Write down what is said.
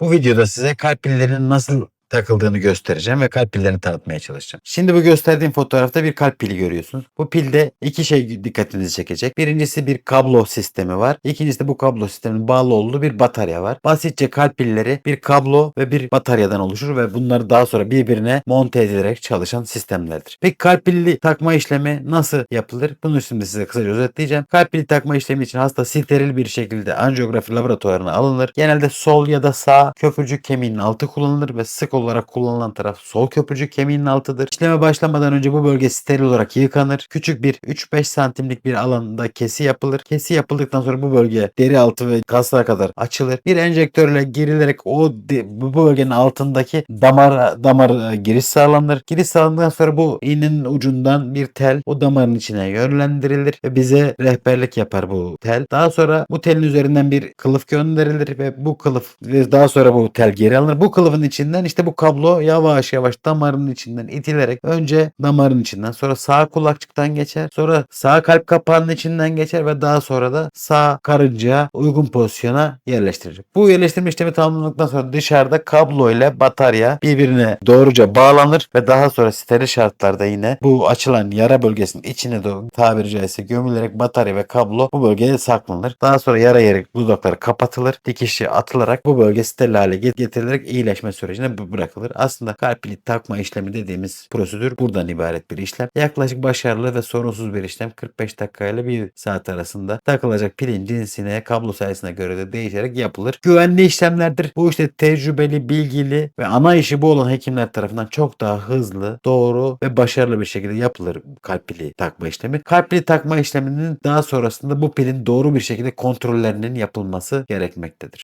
Bu videoda size kalp pillerinin nasıl takıldığını göstereceğim ve kalp pillerini tanıtmaya çalışacağım. Şimdi bu gösterdiğim fotoğrafta bir kalp pili görüyorsunuz. Bu pilde iki şey dikkatinizi çekecek. Birincisi bir kablo sistemi var. İkincisi de bu kablo sisteminin bağlı olduğu bir batarya var. Basitçe kalp pilleri bir kablo ve bir bataryadan oluşur ve bunları daha sonra birbirine monte edilerek çalışan sistemlerdir. Peki kalp pili takma işlemi nasıl yapılır? Bunu şimdi size kısaca özetleyeceğim. Kalp pili takma işlemi için hasta steril bir şekilde anjiyografi laboratuvarına alınır. Genelde sol ya da sağ köprücük kemiğinin altı kullanılır ve sık olarak kullanılan taraf sol köprücük kemiğinin altıdır. İşleme başlamadan önce bu bölge steril olarak yıkanır. Küçük bir 3-5 santimlik bir alanda kesi yapılır. Kesi yapıldıktan sonra bu bölge deri altı ve kaslara kadar açılır. Bir enjektörle girilerek o bu bölgenin altındaki damar damar e, giriş sağlanır. Giriş sağlandıktan sonra bu iğnenin ucundan bir tel o damarın içine yönlendirilir ve bize rehberlik yapar bu tel. Daha sonra bu telin üzerinden bir kılıf gönderilir ve bu kılıf ve daha sonra bu tel geri alınır. Bu kılıfın içinden işte bu kablo yavaş yavaş damarın içinden itilerek önce damarın içinden sonra sağ kulakçıktan geçer. Sonra sağ kalp kapağının içinden geçer ve daha sonra da sağ karıncaya uygun pozisyona yerleştirilir. Bu yerleştirme işlemi tamamlandıktan sonra dışarıda kablo ile batarya birbirine doğruca bağlanır ve daha sonra steril şartlarda yine bu açılan yara bölgesinin içine doğru tabiri caizse gömülerek batarya ve kablo bu bölgeye saklanır. Daha sonra yara yeri dudakları kapatılır. Dikişi atılarak bu bölge steril hale get- getirilerek iyileşme sürecine bırakılır. Aslında kalp pili takma işlemi dediğimiz prosedür buradan ibaret bir işlem. Yaklaşık başarılı ve sorunsuz bir işlem. 45 dakika ile 1 saat arasında takılacak pilin cinsine, kablo sayısına göre de değişerek yapılır. Güvenli işlemlerdir. Bu işte tecrübeli, bilgili ve ana işi bu olan hekimler tarafından çok daha hızlı, doğru ve başarılı bir şekilde yapılır kalp pili takma işlemi. Kalp pili takma işleminin daha sonrasında bu pilin doğru bir şekilde kontrollerinin yapılması gerekmektedir.